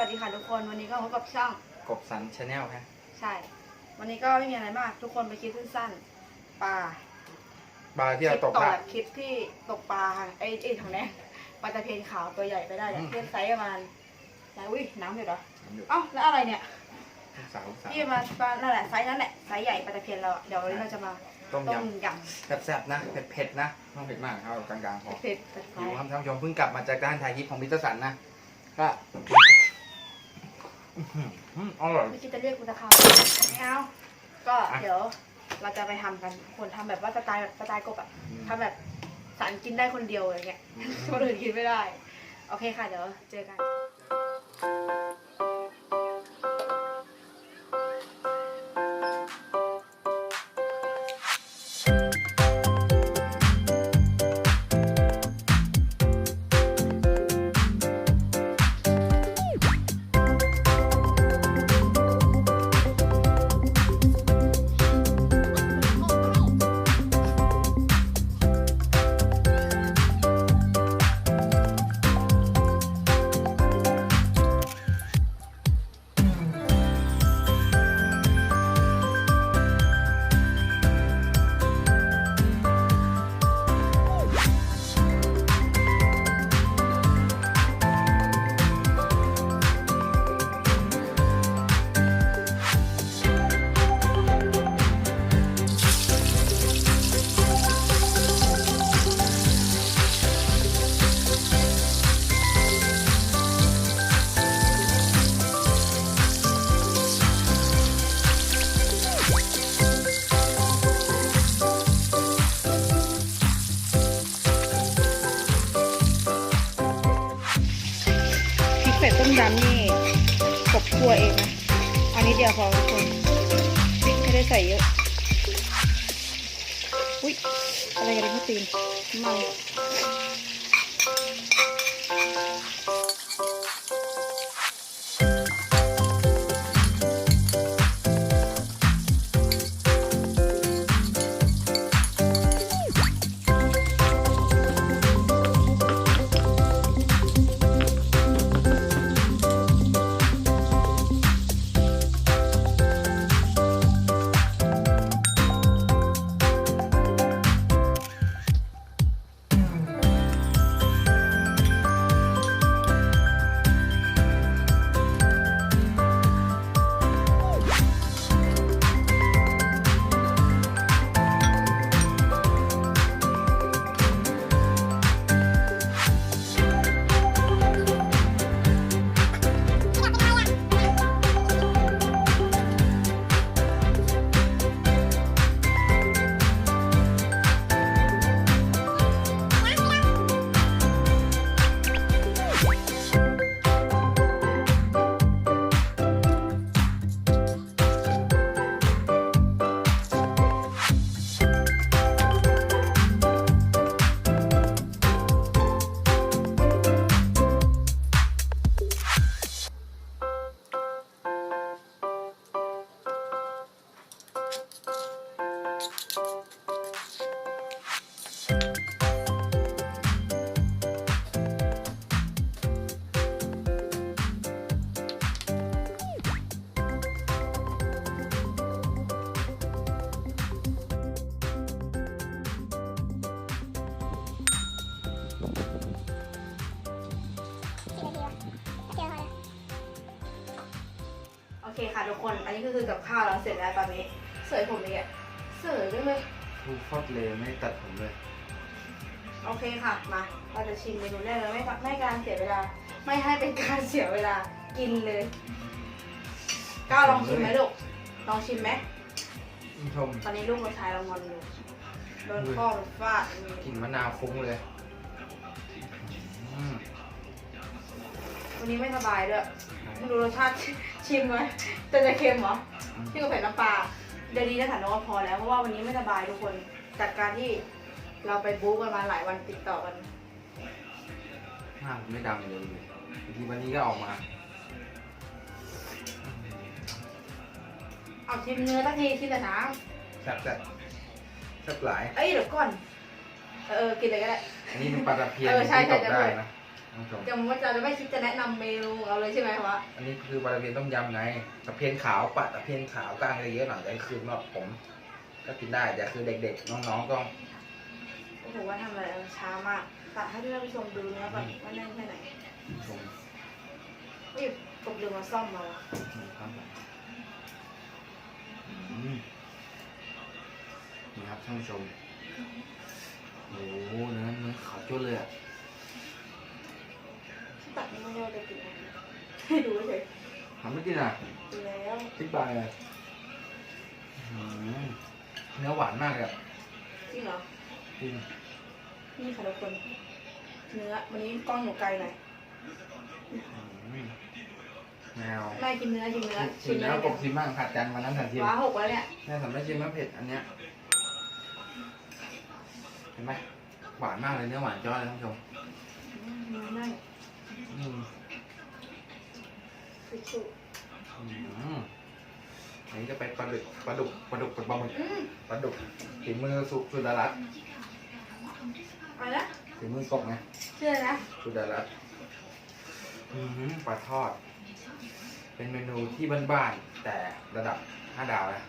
วัสดีค่ะทุกคนวันนี้ก็พบกับช่องกบสันชาแนลฮะใช่ วันนี้ก็ไม่มีอะไรมาก ทุกคนไปคลิปสั้นๆปลาปลาที่คเราลิปตตกกละแบบคลิปที่ตกปลาค่ะไอ้ไอ้ถังแดงปลาตะเพียนขาวตัวใหญ่ไปได้เนี่ยอืมเทียบไซส์ประมาณไหนอุ้ยน้ำอยู่เหรออยู่เอ้าแล้วอะไรเนี่ยสาวสาวพี่มาปลานั่นแหละไซส์นั่นแหละไซส์ใหญ่ปลาตะเพียนเราอะเดี๋ยววันนี้เราจะมาต้มต้ยมยำแซ่บๆนะเผ็ดๆนะต้องเผ็ดมากเอากลางๆพอำเผ็ดๆแต่ไฟอยู่ครับท่านผู้ชมเพิ่งกลับมาจากด้านถ่ายคลิปของพิตสันนะก็ อื้อหืออร่อย ไม่คิดจะเรียกกูตะคาวไม่เอาก็อะ เดี๋ยวเราจะไปทำกันทุกคนทำแบบว่าสไตล์แบบสไตล์กบอะทำแบบสันกินได้คนเดียวอะไรเงี้ยคนอื่นกินไม่ได้ โอเคค่ะ เดี๋ยวเจอกัน อุ๊ยอะไรกันเนี่ยพี่ตีนมัน คค่ะทุกคน อันนี้ก็คือกับข้าวเราเสร็จแล้วตอนนี้ เสยผมเลยอะเสยด้วยเลยทูฟอดเลยไม่ตัดผมเลย โอเคค่ะ มาเราจะชิมเมนูแรกเลยไม่ไม่การเสียเวลา ไม่ให้เป็นการเสียเวลา กินเลย ก้าวลองชิมไหมลูก ลองชิมไหมคุณผู้ชมตอนนี้ลูกเราชายเรางอนอยู่โดนพ่อโดนฟาดกลิ่นมะนาวฟุ้งเลยอืมวันนี้ไม่สบายด้วยไม่รู้รสชาติชิมไหม แต่จะเค็มเหรอที่กับเผ็ดน้ำปลาเดี๋ยวดีนะถันว่าพอแล้วเพราะว่าวันนี้ไม่สบายทุกคนจากการที่เราไปบู๊กันมาหลายวันติดต่อกันหน้าไม่ดำเลยบางทีวันนี้ก็ออกมาเอาชิมเนื้อตั้งทีชิมแต่น้แซ่บแซ่บแซ่บหลายำเอ้ยเดี๋ยวก่อนเออกินเลยก็ได้ อันนี้เป็นปลาตะเพียนเออใช่ที่ตกใช่ได้ใช่ นะ อืท่านผู้ชมจะว่าจะไม่คิดจะแนะนำเมนูของเราเลยใช่ไหมวะอันนี้คือปลาตะเพียนต้มยำไงตะเพียนขาวปลาตะเพียนขาวกล้างเยอะๆหน่อยแต่คือสำหรับผม ก็กินได้แต่คือเด็กๆ น้องๆก็ โอ้โหว่าทำอะไรช้ามากตัดให้ท่านผู้ชมดูเนื้อก่อนว่าแน่นแค่ไหนชมเฮ้ยตกลืมมาซ่อมมาวะนะครับอืมนี่ครับท่านผู้ชมโอ้โหเนื้อเนื้อขาวจุดเลยอะที่ ตัดนี่ไม่ได้จะกินนะให้ดูเฉยทำไม่กินอะดูแล้วติ๊กบายเลยอืมเนื้อหวานมากเลยอะจริงเหรอ จริงนี่ค่ะทุกคน เนื้อ วันนี้กล้องอยู่ไกลหน่อยอืมแมวแม่กินเนื้อกินเนื้อชิมแล้วกบชิมบ้างผัดกันวันนั้นผัดชิมว้าหกแล้วเนี่ยแม่สำไม่ชิมแล้วเผ็ดอันเนี้ย เห็นไหมหวานมากเลยเนื้อหวานจ้อยเลยท่านผู้ชม อืมเนื้ อนั่นอืมสุดสุดอืมอันนี้จะไปปลาดุกปลาดุกปลาดุกเป็นปลาหมึกอืมปลาดุกฝีมือสุสุดารัตน์อะไรนะฝีมือกบไงชื่ออะไรนะสุดารัตน์อืมปลาทอด เป็นเมนูที่บ้านๆแต่ระดับห้าดาวนะ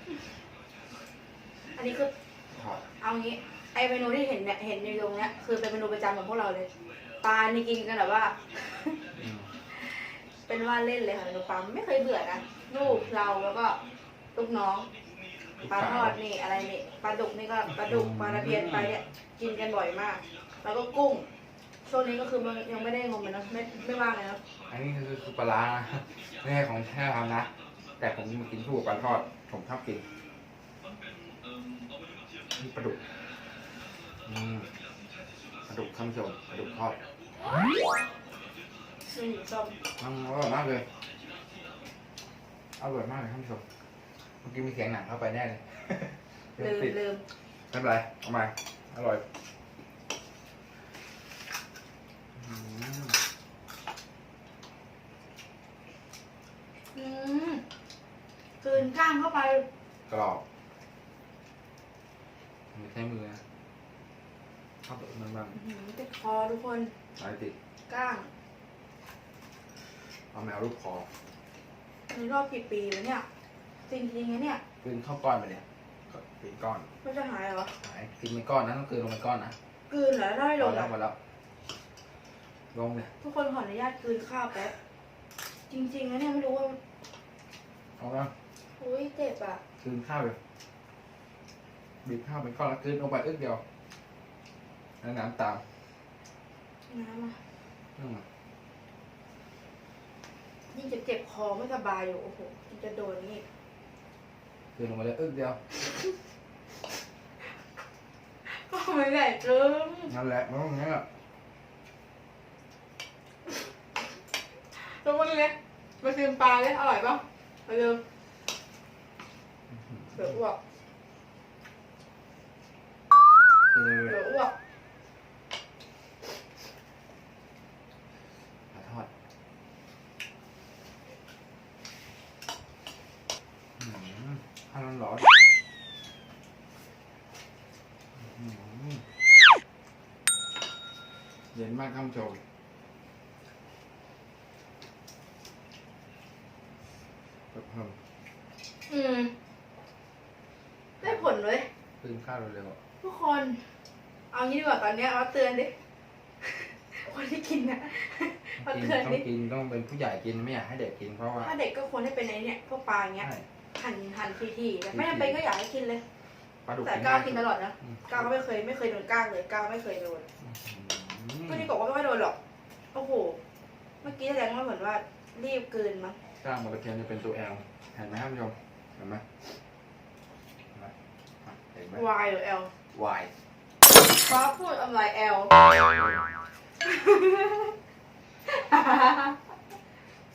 อันนี้คือทอด เอางี้ ไอเมนูที่เห็นเนี่ยเห็นในตรงเนี้ยคือเป็นเมนูประจำของพวกเราเลย ปลานี่กินกันแบบว่าอืมเป็นว่าเล่นเลยค่ะเมนูปลาไม่เคยเบื่อนะลูกเราแล้วก็ลูกน้องปลาทอดนี่อะไรนี่ปลาดุกนี่ก็ปลาดุกปลาตะเพียนไปเนี่ยกินกันบ่อยมาก แล้วก็กุ้ง ช่วงนี้ก็คือมันยังไม่ได้งมเลยเนอะไม่ไม่ว่างเลยเนอะอันนี้คือคือปลาร้านะไม่ใช่ของแท้ทำนะ แต่ผมมากินคู่กับปลาทอด ผมชอบกินนี่ปลาดุกอืมปลาดุกท่านผู้ชมปลาดุกทอด ซึ่งส้มมันอร่อยมากเลย อร่อยมากเลยท่านผู้ชมเมื่อกี้มีเสียงหนังเข้าไปแน่เลยลืมติดลืมไม่เป็นไรเอามา อร่อยอืมอืมกลืนก้างเข้าไปกรอบไม่ใช้มือนะ ชอบแบบมันบ้างอื้อหือติดคอทุกคนอะไรติดก้างเอาแมวรูปคอในรอบกี่ปีวะเนี่ยจริงจริงๆนะเนี่ยกลืนเข้าก้อนไปเนี่ยก็เป็นก้อนไม่จะหายเหรอหายกินเป็นก้อนนะต้องกลืนลงเป็นก้อนนะกลืนเหรอได้พลองแล้วอะหมดแล้วลงเนี่ยทุกคนขออนุญาตกลืนข้าวแป๊บจริงๆนะเนี่ยไม่รู้ว่าเอาแล้วอุ้ยเจ็บอะกลืนข้าวเลยบีบข้าวเป็นก้อนแล้วกลืนลงไปอึกเดียว แล้วน้ำตามน้ำอะอืมยิ่งจะเจ็บคอไม่สบายอยู่โอ้โหยิ่งจะโดนนี่กลืนลงไปเลยอึกเดียวก็ไม่ได้จึงนั่นแหละมันต้องอย่างนี้แหละทุกคนเลยมาชิมปลาเลยอร่อยป่ะมาเร็วเดี๋ยวอ้วกกลืนเลยเดี๋ยวอ้วก ปลาทอดอืมข้าวร้อนๆอืมเย็นมากท่านผู้ชมเพิ่มอืม ได้ผลเลยตื่นข้าวเร็วทุกคน เอางี้ดีกว่าตอนเนี้ยเอาเตือนดิ คนที่กินนะๆเอากินเตือนต้องดิกินต้องเป็นผู้ใหญ่กินไม่อยากให้เด็กกินเพราะว่า ถ้าเด็กก็ควรให้เป็นไอ้เนี่ยพวกปลาอย่างเงี้ยใช่หั่นหั่นทีๆแต่ไม่จำเป็นก็อยากให้กินเลย ปลาดุกแต่กินก้าวได้กินตลอดนะอืมก้าวก็ไม่เคยไม่เคยโดนก้างเลย ก้าวไม่เคยโดน อืม ก็นี่บอกว่าไม่ค่อยโดนหรอก โอ้โห เมื่อกี้แสดงว่าเหมือนว่ารีบเกินมั้งกล้างมะระเทียมจะเป็นตัวแอลเห็นไหมท่านผู้ชมเห็นไหมเห็นไหมอะเห็นไหม Y หรือ L วายฟ้าพูดอะไร L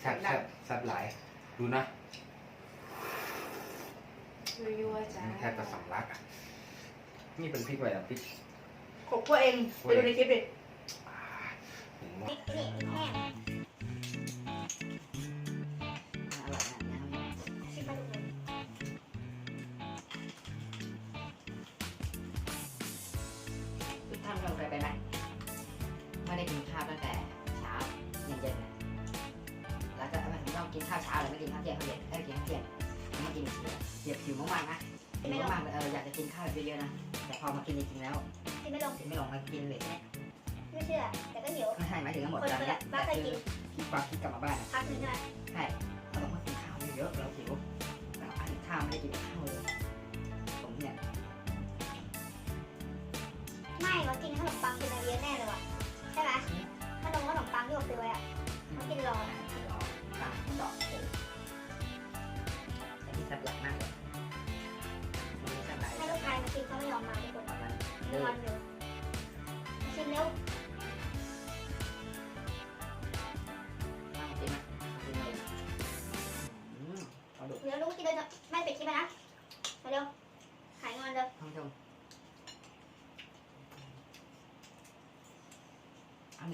แซ่บแซ่บแซ่บหลาย ดูนะยั่วๆจ้านี่แทบจะสำลักอะนี่เป็นพริกอะไรอะพริก ขบพวกเองไปดูในคลิปดิอ่า เห็นไหมคุณทำกำไรไปไหมไม่ได้กินข้าวตั้ง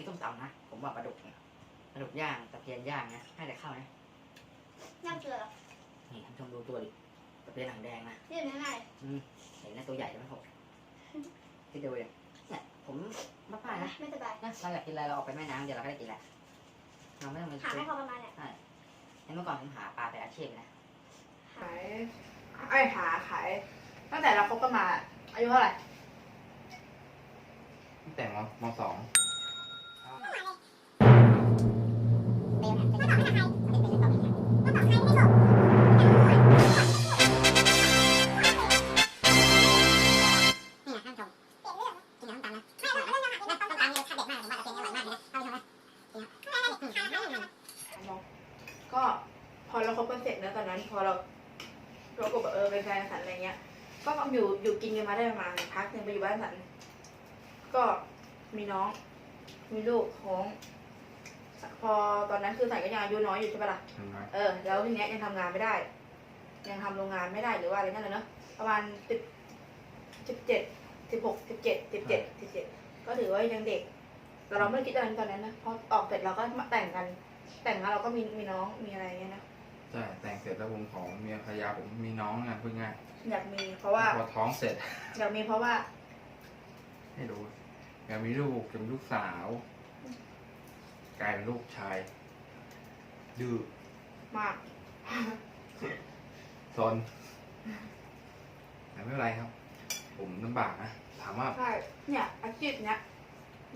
อันนี้ต้มตำนะ ผมว่าปลาดุกเนี่ยปลาดุกย่างตะเพียนย่างนะให้แต่ข้าวนะย่างเกลือเหรอนี่ท่านผู้ชมดูตัวดิตะเพียนหางแดงนะนี่มันง่ายเห็นนะตัวใหญ่ไหมผมที่ดูเลยเนี่ยผมมาป้านะไม่สบายนะเราอยากกินอะไรเราออกไปแม่น้ำเดี๋ยวเราก็ได้กินแหละเราไม่ต้องไปหาซื้ให้อพอประมาณเนี่ยเมื่อก่อนผมหาปลาเป็นอาชีพนะขายไอ้ยหาขายตั้งแต่เราคบกันมา อายุเท่าไหร่ตั้งแต่มมสอง ก็พอเราคบกันเสร็จนะตอนนั้นพอเราเราก็แบบเออเป็นแฟนสันอะไรเงี้ย ก็อยู่อยู่กินกันมาได้ประมาณพักหนึ่งไปอยู่บ้านสันก็มีน้อง มีลูกของพอตอนนั้นคือสันก็ยังอายุน้อยอยู่ใช่ปะล่ะเห็นไหมเออ แล้วทีเนี้ยยังทำงานไม่ได้ ยังทำโรงงานไม่ได้หรือว่าอะไรนั่นแหละเนอะประมาณสิบสิบเจ็ดสิบหกสิบเจ็ดสิบเจ็ดสิบเจ็ดก็ถือว่ายังเด็ก แต่เราไม่ได้คิดอะไรตอนนั้นนะพอออกเสร็จเราก็มาแต่งกัน แต่งแล้วเราก็มีมีน้องมีอะไรเงี้ยนะใช่แต่งเสร็จแล้วผมของเมียภรรยาผมมีน้องงานพูดง่ายอยากมีเพราะว่าพอท้องเสร็จอยากมีเพราะว่า ให้ดู อยากมีลูกอยากมีลูกสาว กลายเป็นลูกชายดื้อมาก ซนแต่ไม่เป็นไรครับ ผมลำบากนะ ถามว่า ใช่ เนี่ยอาชีพเนี้ย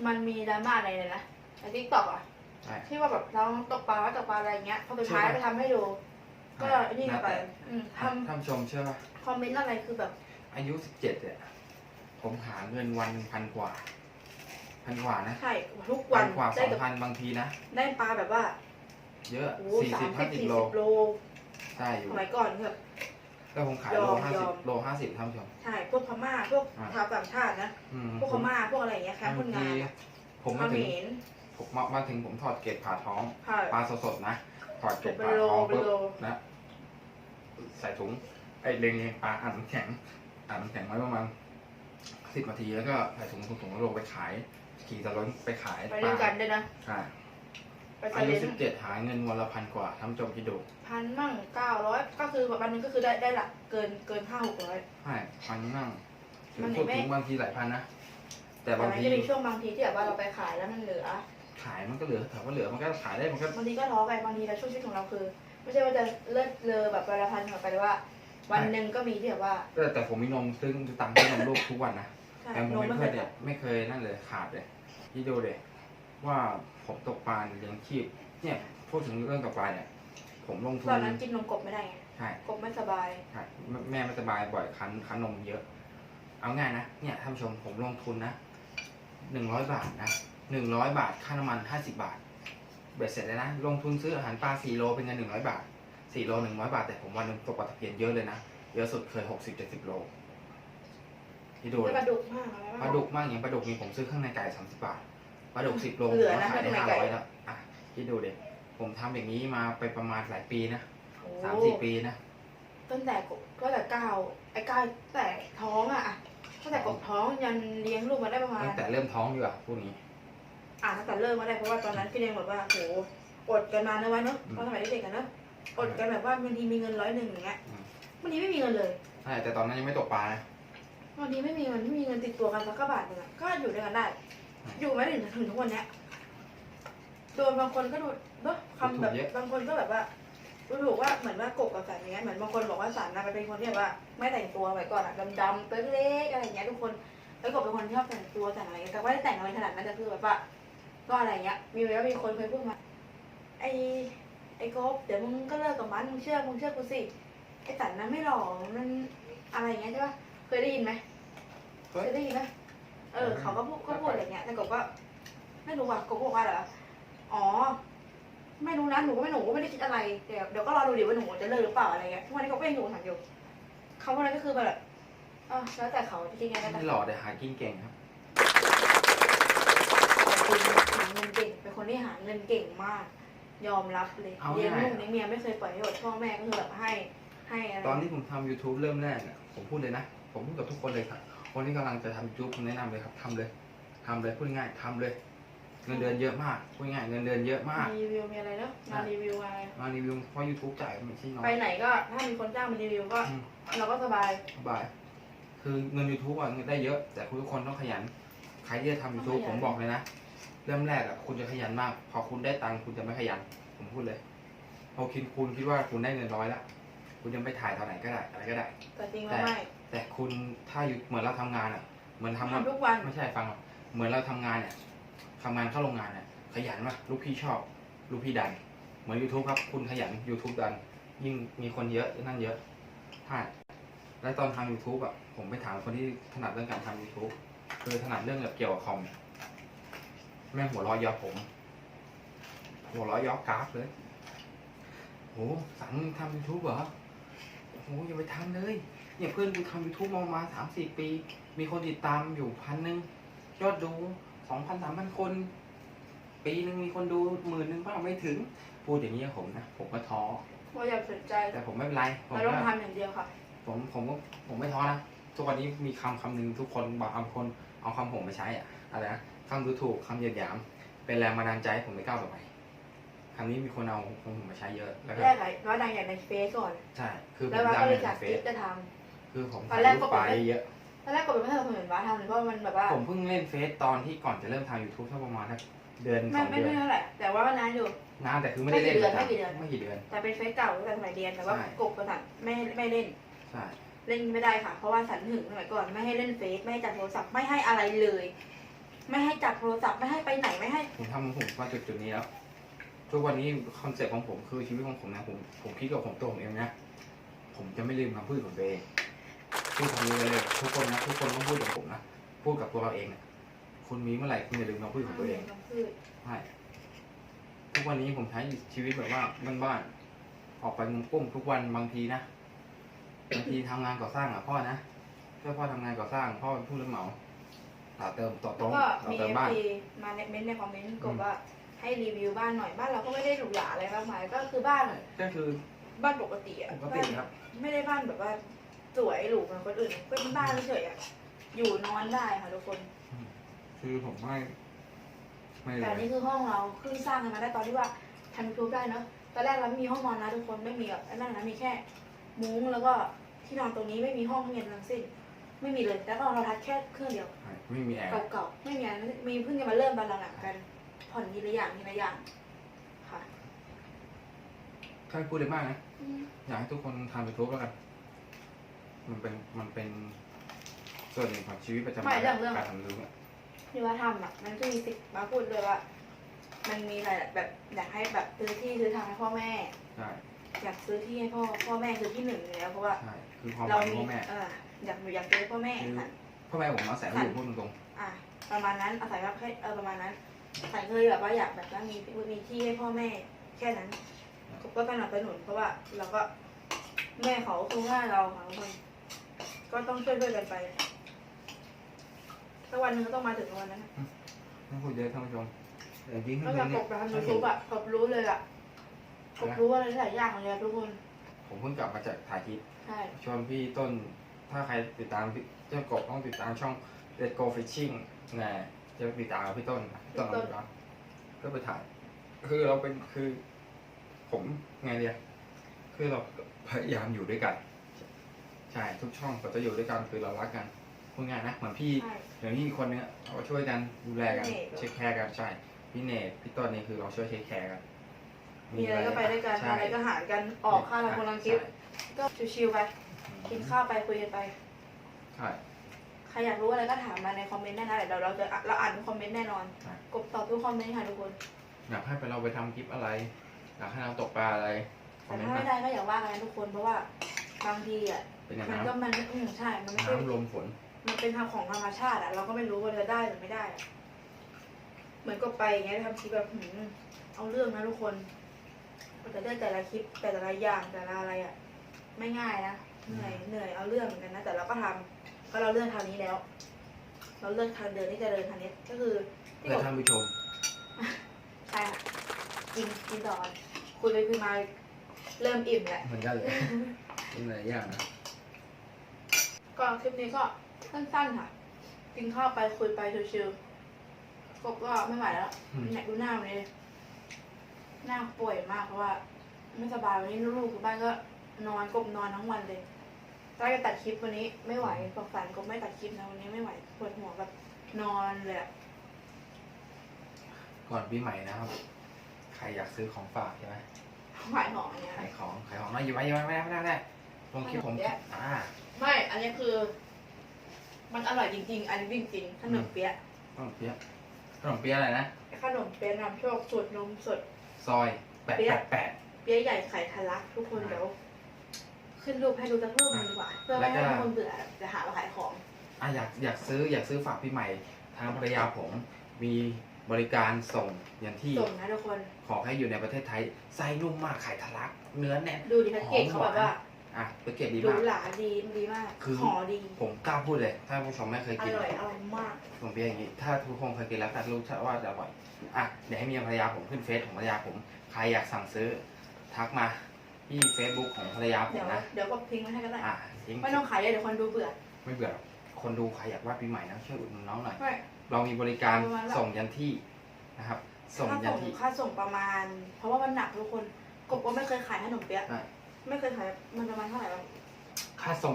มันมีดราม่าอะไรเลยนะในทิกตอกอะใช่ ที่ว่าแบบเราตกปลาตกปลาอะไรเงี้ยพอสุดท้ายใช่ไปทำให้ดู ก็นี่ไปแล้วแต่อืมทท่านผู้ชมเชื่อป่ะำคอมเมนต์อะไรคือแบบอายุสิบเจ็ดเนี่ยผมหาเงินวันพันกว่า พันกว่านะใช่ทุกวัพันนกว่าสได้องกับพันบางทีนะ ได้ปลาแบบว่าเยอะโอ้สี่สาสิมบสิห้าบสิบสี่โลสิบโลใช่อยู่สมัยก่อนแบบ ก็ผมขายยโลอมห้ายสิอบมโลห้าสิบท่านผู้ชม ใช่พวกพม่าพวกอ่า ชาวต่างชาตินะอืมพวกพม่าพวกอะไรอย่างเงี้ยแคมป์บาคงนทีงานผมเขมาถึมงรผมมามาถึงผมถอดเกล็ดผ่าท้องใช่ปลาสดๆนะ ถอดเกล็ดเป็นผ่าโลท้องเป็นปุ๊บโล นะ ใส่ถุง ไอ้เล็งๆปลาอัดน้ำแข็งอัดน้ำแข็งไว้ประมาณสิบนาทีแล้วก็ใส่ถุงถุงถุงแล้วลงไปขาย ขี่ตะล้นไปขายไปปด้วลายกันด้วยนะใช่ไปอายุเล่นสิบเจ็ดหาเงินวันละพันกว่าท่านผู้ชมคิดดูพันมั่งเก้าร้อยก็คือแบบวันหนึงก็คือได้ได้หลักเกินเกินห้าหกร้อย ใช่พันนั่งถึงมันพูดไม่ถึงบางทีหลายพันนะ แต่แต่บางมันทีจะมีช่วงบางทีที่แบบว่าเราไปขายแล้วมันเหลือ ขายมันก็เหลือถามว่าเหลือมันก็ขายได้มันก็บางทีก็ท้อไปบางทีเราช่วงชีวิตของเราคือ ไม่ใช่ว่าจะเลิศเลอแบบวันละพันต่อไปเลยว่า วันหนึ่งก็มีที่แบบว่าเออแต่ผมมีนมซึ่งตังค์ให้นมลูกทุกวันนะใช่ แต่ผมนมไม่ไม่เคเคยยเนี่ยไม่เคยนั่นเลยขาดเลยที่ดูเลยว่าผมตกปลาเลี้ยงชีพเนี่ยพูดถึงเรื่องตกปลาเนี่ยผมลงทุนตอนนั้นกินนมกบไม่ได้ไงใช่กบไม่สบายใช่แม่แม่ไม่สบายบ่อยคันคันนมเยอะ เอาง่ายนะเนี่ยท่านผู้ชมผมลงทุนนะหนึ่งร้อยบาทนะหนึ่งร้อยบาทค่าน้ำมันห้าสิบาทเบ็ดเสร็จเลยนะลงทุนซื้ออาหารปลาสี่โลเป็นเงินหนึ่งร้อยบาทสี่โลหนึ่งร้อยบาทแต่ผมวันหนึงตกปลาตะเพียนเยอะเลยนะเยอะสุดเคยหกสิบเจ็ดสิบโล ที่ดูไม่เลยปลาดุกมากอะไรปลาดุกมากอย่างปลาดุกนี่ผมซื้อข้างในไก่สามสิบบาทปลาดุกสิบโลเหลือผมนะขายได้ข้าห้างในไก่ร้อยแล้วอะที่ดูเด็ผมทำอย่างนี้มาไปประมาณหลายปีนะโอ้สามสี่ปีนะตั้งแต่กบก็แต่เก้าไอ้เก้าแต่ท้องอะอะตั้งแต่กบท้องยันเลี้ยงลูกมาได้ประมาณตั้งแต่เริ่มท้องดีกว่าพวกนี้ อ่าตั้งแต่เริ่มมาได้เพราะว่าตอนนั้นพี่เลี้ยงบอกว่าโหอดกันมาเนอะวะเนอะอืมตอนสมัยเด็กๆกันเนอะอดกันแบบว่าบางทีมีเงินร้อยหนึ่งอย่างเงี้ยอืมบางทีไม่มีเงินเลยใช่แต่ตอนนั้นยังไม่ตกปลานะ บางทีไม่มีเงินไม่มีเงินติดตัวกันสักกระบาทหนึงอะก็อยู่ด้วยกันได้อืมอยู่ไม่ถึงถึงทุกวันเนี้ยโดนบางคนก็โดนเนอะคำแบบบางคนก็แบบว่ารู้ถูกว่าเหมือนว่ากบกับสันอย่างเงี้ยเหมือนบางคนบอกว่าสันนะมันเป็นคนที่แบบว่า ไม่แต่งตัวไว้ก่อนอะดำๆตัวเล็กอะไรอย่างเงี้ยทุกคนแล้วกบเป็นคนที่ชอบแต่งตัวแต่งอะไรเงี้ยแต่ว่าไม่ได้แต่งอะไรขนาดนั้นแต่คือแบบว่าก็อะไรเงี้ย มีแล้วมีคนเคยพูดมาไอ้ไอ้กบเดี๋ยวมึงก็เลิกกับมันมึงเชื่อมึงเชื่อกูสิไอ้สันนั้นไม่หล่อมันอะไรอย่างเงี้ยใช่ปะ เคยได้ยินไหมเฮ้เคยยได้ยินไหมเออ เขาก็พูดก็พูดอะไรเงี้ย แต่กบก็ไม่รู้ว่ะกบบอกว่าเหรออ๋อ ไม่รู้นะ หนูก็ไม่หนูก็ไม่ได้คิดอะไรเดี๋ยวเดี๋ยวก็รอดูดิว่าหนูจะเลิกหรือเปล่าอะไรเงี้ยทุกวันนี้เขาก็ยังอยู่ถามอยู่เขาพวกนั้นก็คือแบบเออแล้วแต่เขาจะคิดไงก็แต่ไม่หล่อแต่หากินเก่งครับจริงหาเงินเก่ง เป็นคนที่หาเงินเก่งมาก ยอมรับเลยเอาเลี้ยงง่ายลูกเลี้ยงเมียไม่เคยปล่อยให้อดพ่อแม่ก็คือแบบให้ ให้อะไร ตอนที่ผมทำ YouTube เริ่มแรกเนี่ยผมพูดเลยนะ ผมพูดกับทุกคนเลยครับคนที่กำลังจะทำ YouTube ผมแนะนำเลยครับทำเลยทำเลยพูดง่ายทำเลย เงินเดือนเยอะมากพูดง่ายเงินเดือนเยอะมากมีรีวิวมีอะไรเนาะงานรีวิวอะไรมารีวิวเพราะ YouTube จ่ายไม่ใช่น้อไปยไหนก็ถ้ามีคนจ้างมารีวิวก็อืมเราก็สบายสบาย คือเงิน YouTube อะเงินได้เยอะ แต่คุณทุกคนต้องขยันใครที่จะทำ YouTube ผมบอกเลยนะเริ่มแรกอะคุณจะขยันมาก พอคุณได้ตังค์คุณจะไม่ขยัน ผมพูดเลยพอคิดคุณคิดว่าคุณได้เงินร้อยแล้วคุณจะไปถ่ายตอนไหนก็ได้อะไรก็ได้ แต่จริงแล้วไม่ แต่คุณถ้าอยู่เหมือนเราทำงานอะ เหมือนทำงานทำทุกวัน ไม่ใช่ฟังหรอกเหมือนเราทำงานเนี่ยทำงานเข้าโรงงานเนี่ยขยันมากลูกพี่ชอบ ลูกพี่ดัน เหมือน YouTube ครับ คุณขยัน YouTube ดัน ยิ่งมีคนเยอะนั่นเยอะใช่แล้วตอนทำ YouTube อะผมไปถามคนที่ถนัดเรื่องการทำ YouTube คือถนัดเรื่องแบบเกี่ยวกับคอมเนี่ยแม่งหัวเร้อยยอผม หัวเร้อยยอกราฟเลยโหสังมึงทำ YouTube เหรอโอ้โหอย่าไปทำเลย เนี่ยเพื่อนกูทำ YouTube มาประมาสามสี่ปี มีคนติดตามอยู่พันหนึ่งยอดดูสองพันสามพันคน ปีหนึ่งมีคนดูหมื่นหนึ่งบ้างไม่ถึง พูดอย่างนี้กับผมนะ ผมก็ท้อว่าอย่าสนใจแต่ผมไม่เป็นไรผมเราก็ต้องทำอย่างเดียวค่ะ ผมผมก็ผมไม่ท้อนะทุกวันนี้มีคำคำหนึ่งทุกคนบางคนเอาคำผมไปใช้อะอะไรนะคำดูถูกคำเหยียดหยาม เป็นแรงบันดาลใจให้ผมไม่ก้าวต่อไปคำนี้มีคนเอาคำผมมาใช้เยอะแล้วก็แรกอะว่าดังอย่างในเฟซก่อนใช่คือผแล้วมว่าดังก็เลในยจัดเฟคลิซปจะท คือผมตอถ่านยแรกรูก็ปบอกไปไม่เยอะำตอนแรกก็เป็นไม่สนับสนุนบ้าทำเลยเพราะมันแบบว่าผมเพิ่งเล่นเฟซตอนที่ก่อนจะเริ่มทำ YouTube สักประมาณสักเดือนสไม่องไม่เดือนไม่เท่าไหร่แต่ว่าก็นานอยู่ นานแต่คือไม่ได้เล่นไม่กี่เดือนประจำไม่กี่เดือน ไม่กี่เดือน แต่เป็นเฟซเก่าตั้งแต่สมัยเรียนแต่ว่าใช่ กบประสันไม่ไม่เล่นใช่ เล่นไม่ได้ค่ะ เพราะว่าสันหึงสมัยก่อนไม่ให้เล่นเฟซไม่ให้จับโทรศัพท์ไม่ให้อะไรเลย ไม่ให้จับโทรศัพท์ไม่ให้ไปไหนไม่ให้ ผมทำของผมมาจุดจุดๆนี้แล้ว ทุกวันนี้คอนเซ็ปต์ของผมคือชีวิตของผมนะผมผมคิดกับผมตัวผมเองนะ ผมจะไม่ลืมคำพูดของตัวเอง พูดคำนี้เลยทุกคนนะทุกคนต้องพูดกับผมนะพูดกับตัวเราเองนะคุณมีเมื่อไหร่คุณอย่าลืมคำพูดของตัวเองคือใช่ทุกวันนี้ผมใช้ชีวิตแบบว่าบ้านๆออกไปมุมปุ้มทุกวันบางทีนะบางทีทำงานก่อสร้างอะพ่อนะช่วยพ่อทำงานก่อสร้าง พ่อเป็นผู้รับเหมาต่อเติมต่อตรงก็ต่อมีเติเอมฟบ้านซีมาเม้นต์ในคอมเมนต์กบว่าให้รีวิวบ้านหน่อยบ้านเราก็ไม่ได้หรูหราอะไรมากมายก็คือบ้านก็คือบ้านปกติอะปกติครับ ไม่ได้บ้านแบบว่า สวยหรูเหมือนคนอื่นก็เป็นบ้านเฉยๆอะอยู่นอนได้ค่ะทุกคนคือผมไม่ ไม่เลแต่ยนี่คือห้องเราเพิ่งสร้างกันมาได้ตอนที่ว่าทำยูทูบได้เนอะตอนแรกเราไม่มีห้องนอนนะทุกคนไม่มีแบบไอ้นั่นนะมีแค่มุ้งแล้วก็ที่นอนตรงนี้ไม่มีห้องเย็นทั้งสิ้น ไม่มีเลยแล้วก็เราทัดแค่เครื่องเดียว ไม่มีแอร์เก่าๆ ไม่มีอะไรมีเพิ่งจะมาเริ่มตอนหลังๆกัน ผ่อนทีละอย่างทีละอย่าง ค่ะ ถ้าพูดเลยมากนะ อยากให้ทุกคนทำยูทูบแล้วกัน มันเป็นมันเป็นส่วนหนึ่งของชีวิตประจำไม่วันเรื่องเรื่อง การทำยูทูบอะที่ว่าทำอะ มันก็มีสิทธิ์มาพูดเลยว่า มันมีอะไรแบบอยากให้แบบซื้อที่ซื้อทางให้พ่อแม่ ใช่อยากซื้อที่ให้พ่อพ่อแม่คือที่หนึ่งอยู่แล้วเพราะว่าใช่คือความหเราวังมีพ่อแม่เอออยากอยากซื้อให้พ่อแม่ค่ะ พ่อแม่ผมเอาแสนอยู่พูดตรงอะประมาณนั้นอาศัยว่าแค่เออประมาณนั้นฉันเคยแบบว่าอยากแบบว่ามีมีที่ให้พ่อแม่แค่นั้นก็สนับสนุนเพราะว่าเราก็แม่เขาคือว่าเราค่ะทุกคน ก็ต้องช่วยด้วยกันไปสักวันหนึงก็ต้องมาถึงวันนั้นนะๆไม่พูดเยอะท่านผู้ชมแต่จริงๆนอกท่าจากนกผู้ชมบทำยูทูบอะกบรู้เลยอะกบรู้อะไรหลายอย่างเลยอะทุกคนผมเพิ่งกลับมาจากถ่ายคลิป ใช่ชวนพี่ต้น ถ้าใครติดตามพี่เจ้ากบต้องติดตามช่อง Let's Go Fishing นะจะติดตามพี่ต้นนะพี่ต้นเอาไปก่อนก็ไปถ่าย คือเราเป็นคือ ผมไงเดียคือเราพยายามอยู่ด้วยกัน ใช่ทุกช่องเราจะอยู่ด้วยกันคือเรารักกันพูดง่ายนะเหมือนพี่ใช่อย่างนี้อีกคนนึงอะเราช่วยกันดูแลกันพี่เนตเช็คแคร์กันใช่พี่เนทพี่ต้นนี่คือเราช่วยเช็คแคร์กันมีอะไรก็ไปด้วยกันใช่อะไรก็หารกันออกค่าทำคนลังคลิป ก็ชิวๆไป กินข้าวไปคุยกันไป ใช่ ใครอยากรู้อะไรก็ถามมาในคอมเมนต์ได้นะเดี๋ยวเราจะเราอ่านทุกคอมเมนต์แน่นอน ใช่ กดตอบทุกคอมเมนต์ค่ะทุกคน อยากให้ไปเราไปทำคลิปอะไร อยากให้เราตกปลาอะไรคอแต่มเมนถ้าต์ไม่มาได้ก็อย่าว่ากันนะทุกคนเพราะว่าบางทีอะ เป็นอย่างมันน้ก็มันอืมใช่ มันไม่ำใช่ น้ำลมฝน มันเป็นทางของธรรมชาติอะเราก็ไม่รู้ว่าจะได้หรือไม่ได้อะเหมือนก็ไปอย่างเงี้ยทำคลิปแบบหืมเอาเรื่องนะทุกคนก็จะได้แต่ละคลิปแต่ละอย่างแต่ละอะไรอะไม่ง่ายนะเหนื่อยเหนื่อยเอาเรื่องเหมือนกันนะแต่เราก็ทำก็เราเลือกทางนี้แล้ว เราเลือกทางเดินที่จะเดินทางนี้ก็คือที่เพื่บออก ท่านผู้ชม ใช่ค่ะกินกินต่อกันคุยไปคุยมาเริ่มอิ่มแหละเหมือนกันเลยเป็นหลายอย่างนะ ก็คลิปนี้ก็สั้นๆค่ะ กินข้าวไปคุยไปชิวๆกบก็ไม่ไหวแล้วอืมเนี่ยดูหน้ามันเลยหน้าป่วยมากเพราะว่า ไม่สบายวันนี้ลูกๆอยู่บ้านก็นอนกบนอนทั้งวันเลยถ้าจะตัดคลิปวันนี้ไม่ไหวฝันฝันกบไม่ตัดคลิปนะวันนี้ไม่ไหวปวดหัวแบบนอนเลยอะก่อนปีใหม่นะครับ ใครอยากซื้อของฝากใช่ไหมหวายหองอันเนี้ยขายของขายของน้อยอยู่ไว้อยู่ไว้ไม่ได้ไม่ได้ไม่ได้ลงคลิปผมขนมเปี๊ยะ อ่า ไม่ อันนี้คือ มันอร่อยจริงๆ อันนี้จริงๆขนมเปี๊ยะขนมเปี๊ยะขนมเปี๊ยะอะไรนะ ขนมเปี๊ยะน้ำโชคสูตรนมสด ซอยแปดเปี๊แปยะดแปดเปี๊ยะใหญ่ไข่ทะลักทุกคนอ่าเดี๋ยวขึ้นรูปให้ดูสักรูปหนึงดีกว่า เพื่อไม่ให้แล้วก็ทุกคนเบื่อจะหาว่าขายของอะอยากอยากซื้ออยากซื้อฝากปีใหม่ทางภรรยาผมมีบริการส่งอย่างที่ส่งนะทุกคน ขอให้อยู่ในประเทศไทยไส้นุ่มมากไข่ทะลัก เนื้อแน่นดูดิแพ็กเกจเขาแบบว่า อะแพ็กเกจดีดูมากหลาดีดีมากคือห่อดี ผมกล้าพูดเลย ถ้าผู้ชมไม่เคยอกินร่อยอร่อยมากขนมเปี๊ยะอย่างนี้ ถ้าทุกคนเคยกินแล้วก็รู้ว่าจะอร่อยอะเดี๋ยวให้เมียภรรยาผมขึ้นเฟซของภรรยาผม ใครอยากสั่งซื้อ ทักมาที่เฟซบุ๊กของภรรยาผเดี๋มยวนะ เดี๋ยวก็ทิ้งไว้ให้ก็ได้ อะทิ้งไม่ต้องขายเยอะเดี๋ยวคนดูเบื่อไม่เบื่อหรอกคนดูใครอยากว่าปีใหม่นะช่วยอุดหนุนน้องหน่อย ไม่ เรามีบริการประมาณว่าส่งยันที่นะครับ ส่งค่ายัส่นงที่ค่าส่งประมาณ เพราะว่ามันหนักทุกคน กบก็ไม่เคยขายขนมเปี๊ยะใช่ ไม่เคยขายมันประมาณเท่าไหร่วะค่าส่ง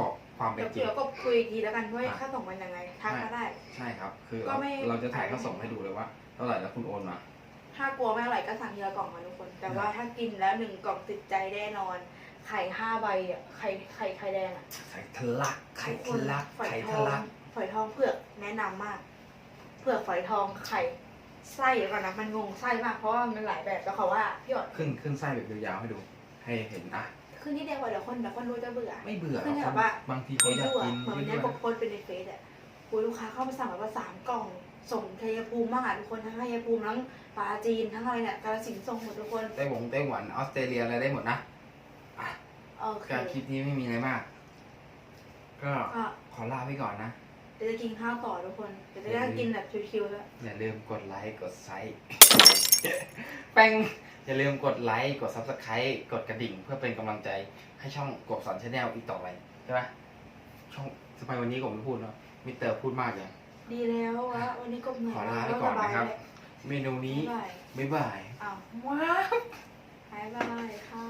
บอกความเป็เดี๋นยวจริง เดี๋ยวก็คุยอีกทีแล้วกันว่าอะ ค่าส่งมันยังไงทักมาได้ ใช่ครับ คือก็เราไม่ เราจะถ่ายค่าส่งให้ดูเลยว่าเท่าไหร่แล้วคุณโอนมา ถ้ากลัวไม่อร่อยก็สั่งทีละกล่องมาทุกคน แต่ว่าถ้ากินแล้วหนึ่งกล่องติดใจแน่นอน ไข่ห้าใบอะไข่ไข่ไข่แดงอะไข่ทะลัก ไข่ทะลัก ฝอยไข่ททะองลัก ฝอยทองเผือกแนะนำมากเผือกฝอยทองไข่ไส้เดี๋ยวก่อนนะมันงงไส้มากเพราะว่ามันหลายแบบแล้วเขาว่าพี่อดขึ้นขึ้นไส้แบบยาวๆให้ดู ให้เห็นอะคือนี่เดียวกว่าเดี๋ยวคนเดี๋ยวคนรู้จะเบื่อ ไม่เบื่อหรขึ้อกนคแบนบว่าบางทีเขาอยากกินเหมือนวันยืนี้ดกบโพสต์เป็นในเฟซอะคุยลูกค้าเข้ามาสั่งแบบว่าสามกล่อง ส่งชัยภูมิบ้างอะทุกคนทั้งชัยภูมิทั้งปาจีนทั้งอะไรเนี่ยกาฬสินธุ์ส่งหมดทุกคนไต้หวงไต้หวันออสเตรเลียอะไรได้หมดนะอะโอเคการคลิปนี้ไม่มีอะไรมากก็ก็ขอลาไปก่อนนะเดี๋ยวจะกินข้าวต่อทุกคนเดี๋ยวจะได้กินแบบชิวๆแล้วอย่าลืมกดไลค์กดไซค์แป้ง อย่าลืมกดไลค์กด Subscribe กดกระดิ่ง เพื่อเป็นกำลังใจให้ช่องกบสันชาแนลอีกต่อไปใช่ไหมช่องสมัยวันนี้กบไม่พูดเนาะมิเตอร์พูดมากอย่าง ดีแล้ววะวันนี้กบเหนื่อยขอลาไปก่อนนะครับ เมนูนี้ บ๊ายบายอ้าวว้าวบายบายค่ะ